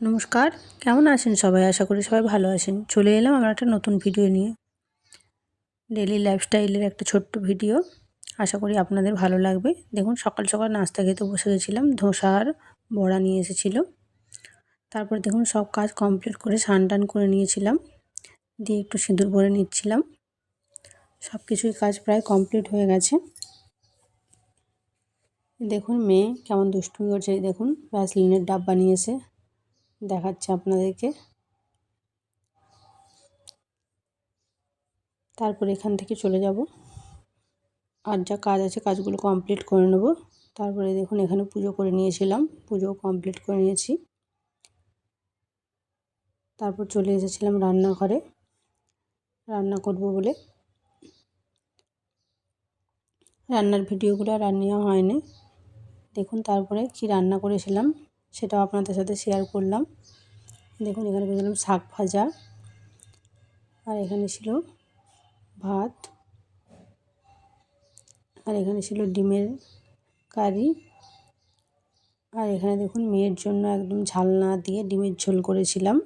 নমস্কার, কেমন আছেন সবাই? আশা করি সবাই ভালো আছেন। চলে এলাম আমরা একটা নতুন ভিডিও নিয়ে। ডেলি লাইফস্টাইলের একটা ছোট্ট ভিডিও আশা করি আপনাদের ভালো লাগবে। দেখুন, সকাল সকাল নাস্তা খেতে বসে গেছিলাম। ধোসা আর বড়া নিয়ে এসেছিল। তারপর দেখুন, সব কাজ কমপ্লিট করে স্নান টান করে নিয়েছিলাম। দিয়ে একটু সিঁদুর ভরে নিচ্ছিলাম। সব কিছুই কাজ প্রায় কমপ্লিট হয়ে গেছে। দেখুন, মেয়ে কেমন দুষ্টুমি করছে। দেখুন ভ্যাসলিনের ডাব্বা নিয়েছে। দেখাচ্ছে আপনাদেরকে। তারপর এখান থেকে চলে যাব। আর যা কাজ আছে কাজগুলো কমপ্লিট করে নেব। তারপরে দেখুন, এখানে পুজো করে নিয়েছিলাম। পুজো কমপ্লিট করে নিয়েছি। তারপর চলে এসেছিলাম রান্নাঘরে। রান্না করব বলে। রান্নার ভিডিওগুলো আর হয়নি। দেখুন, তারপরে কি রান্না করেছিলাম। সেটাও আপনাদের সাথে শেয়ার করলাম। দেখুন, এখানে করেছিলাম শাক ভাজা। আর এখানে ছিল ভাত। আর এখানে ছিল ডিমের কারি। আর এখানে দেখুন, মেয়ের জন্য একদম ঝাল না দিয়ে ডিমের ঝোল করেছিলাম।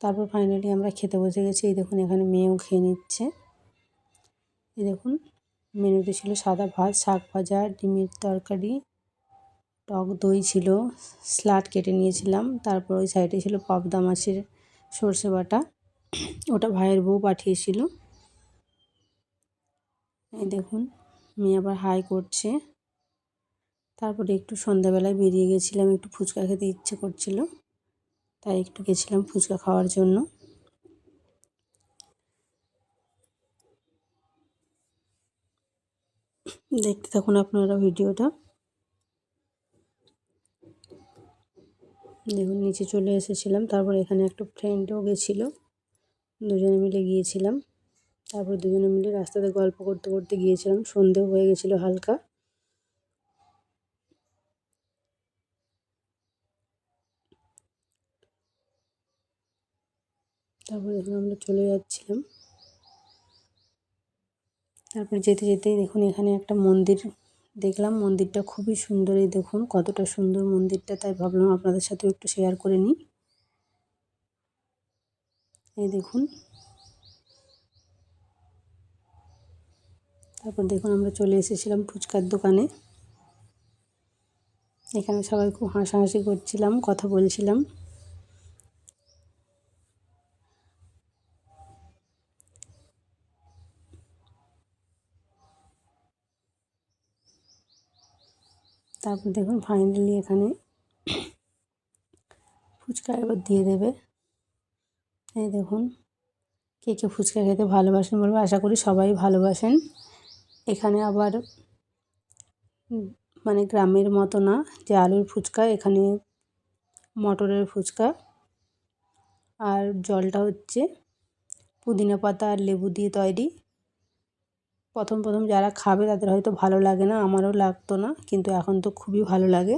তারপর ফাইনালি আমরা খেতে বসে গেছি। এই দেখুন, এখানে মেয়েও খেয়ে নিচ্ছে। এই দেখুন, মেনুতে ছিল সাদা ভাত, শাক ভাজা, ডিমের তরকারি। টক দই ছিল স্লাট কেটে নিয়েছিলাম। তারপর ওই সাইডে ছিল পাবদা মাছের সর্ষে বাটা। ওটা ভাইয়ের বউ পাঠিয়েছিল। এই দেখুন, মেয়ে আবার হাই করছে। তারপরে একটু সন্ধ্যাবেলায় বেরিয়ে গেছিলাম, একটু ফুচকা খেতে ইচ্ছে করছিল। তাই একটু গেছিলাম ফুচকা খাওয়ার জন্য। দেখতে থাকুন আপনারা ভিডিওটা। দেখুন, নিচে চলে এসেছিলাম। তারপর এখানে একটা ফ্রেন্ডও গেছিল। দুজনে মিলে গিয়েছিলাম। তারপর দুজনে মিলে রাস্তাতে গল্প করতে করতে গিয়েছিলাম। সন্ধেও হয়ে গেছিল হালকা। তারপর দেখুন আমরা চলে যাচ্ছিলাম। তারপর যেতে যেতেই দেখুন, এখানে একটা মন্দির দেখলাম মন্দিরটা খুবই সুন্দর এই দেখুন, কতটা সুন্দর মন্দিরটা, তাই ভাবলাম আপনাদের সাথেও একটু শেয়ার করে নিই। এই দেখুন। তারপর দেখুন, আমরা চলে এসেছিলাম ফুচকার দোকানে। এখানে সবাই খুব হাসাহাসি করছিলাম, কথা বলছিলাম। তারপর দেখুন ফাইনালি এখানে ফুচকা এবার দিয়ে দেবে। এই দেখুন কে কে ফুচকা খেতে ভালোবাসেন বলব, আশা করি সবাই ভালোবাসেন। এখানে আবার মানে গ্রামের মতো না, যে আলুর ফুচকা, এখানে মটরের ফুচকা। আর জলটা হচ্ছে পুদিনা পাতা আর লেবু দিয়ে তৈরি। প্রথম প্রথম যারা খাবে তাদের হয়তো ভালো লাগে না, আমারও লাগতো না, কিন্তু এখন তো খুবই ভালো লাগে।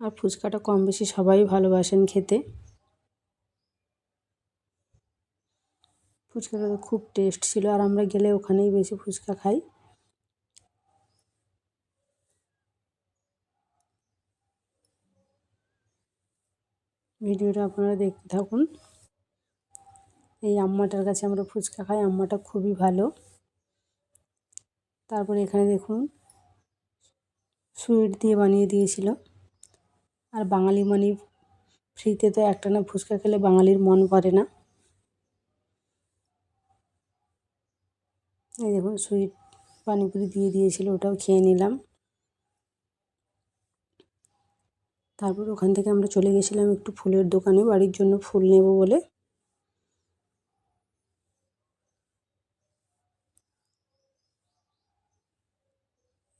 আর ফুচকাটা কম বেশি সবাই ভালোবাসেন খেতে। ফুচকাটা তো খুব টেস্ট ছিল, আর আমরা গেলে ওখানেই বেশি ফুচকা খাই। ভিডিওটা আপনারা দেখতে থাকুন। এই আম্মাটার কাছে আমরা ফুচকা খাই, আম্মাটা খুবই ভালো। তারপরে এখানে দেখুন, সুইট দিয়ে বানিয়ে দিয়েছিল। আর বাঙালি মানে ফ্রিতে তো একটা না ফুচকা খেলে বাঙালির মন ভরে না। এই দেখুন, সুইট পানিপুরি দিয়ে দিয়েছিল, ওটাও খেয়ে নিলাম। তারপর ওখান থেকে আমরা চলে গেছিলাম একটু ফুলের দোকানে, বাড়ির জন্য ফুল নেব বলে।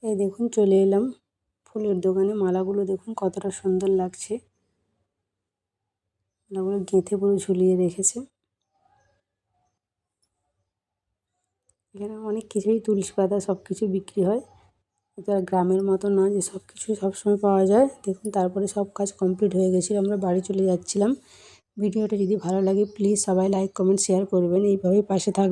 এই দেখুন চলে এলাম ফুলের দোকানে। মালাগুলো দেখুন কতটা সুন্দর লাগছে। মালাগুলো গেঁথে পুরো ঝুলিয়ে রেখেছে। এখানে অনেক কিছুই তুলসী পাতা সব কিছু বিক্রি হয়। এটা গ্রামের মতো না যে সব কিছুই সবসময় পাওয়া যায়। দেখুন তারপরে সব কাজ কমপ্লিট হয়ে গেছিল। আমরা বাড়ি চলে যাচ্ছিলাম। ভিডিওটা যদি ভালো লাগে, প্লিজ সবাই লাইক, কমেন্ট, শেয়ার করবেন। এইভাবেই পাশে থাকবেন।